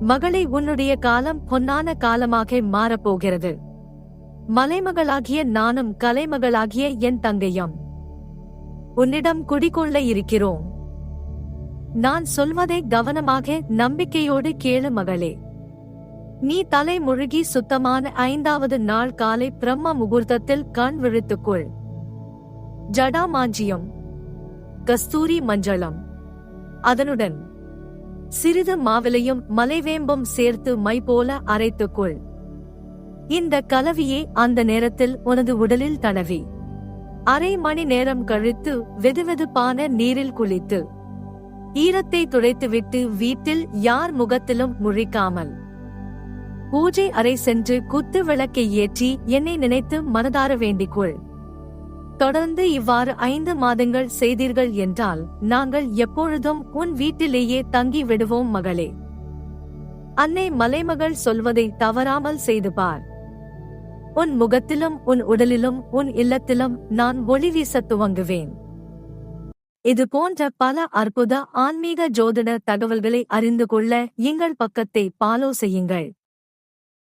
மகளை உன்னுடைய காலம் பொன்னான காலமாக மாறப்போகிறது. மலைமகளாகிய நானும் கலைமகளாகிய என் தங்கையும் உன்னிடம் குடிகொள்ள இருக்கிறோம். நான் சொல்வதை கவனமாக நம்பிக்கையோடு கேளு மகளே. நீ தலை முழுகி சுத்தமான ஐந்தாவது நாள் காலை பிரம்ம முகூர்த்தத்தில் கண் விழித்துக்கொள். ஜடாமாஞ்சியம் கஸ்தூரி மஞ்சளம். அதனுடன் சிறிது மாவிலையும் மலைவேம்பும் சேர்த்து மை போல அரைத்துக்கொள். இந்த கலவியை அந்த நேரத்தில் உனது உடலில் தடவி. அரை மணி நேரம் கழித்து வெதுவெதுப்பான நீரில் குளித்து. ஈரத்தை துடைத்துவிட்டு வீட்டில் யார் முகத்திலும் முழிக்காமல். பூஜை அறை சென்று குத்து விளக்கை ஏற்றி என்னை நினைத்து மனதார வேண்டிக்கொள். தொடர்ந்து இவ்வாறு ஐந்து மாதங்கள் செய்தீர்கள் என்றால் நாங்கள் எப்பொழுதும் உன் வீட்டிலேயே தங்கி விடுவோம் மகளே. அன்னை மலைமகள் சொல்வதை தவறாமல் செய்து பார். உன் முகத்திலும் உன் உடலிலும் உன் இல்லத்திலும் நான் ஒளி வீசத் துவங்குவேன். இது போன்ற பல அற்புத ஆன்மீக ஜோதிட தகவல்களை அறிந்து கொள்ள எங்கள் பக்கத்தை பாலோ செய்யுங்கள்.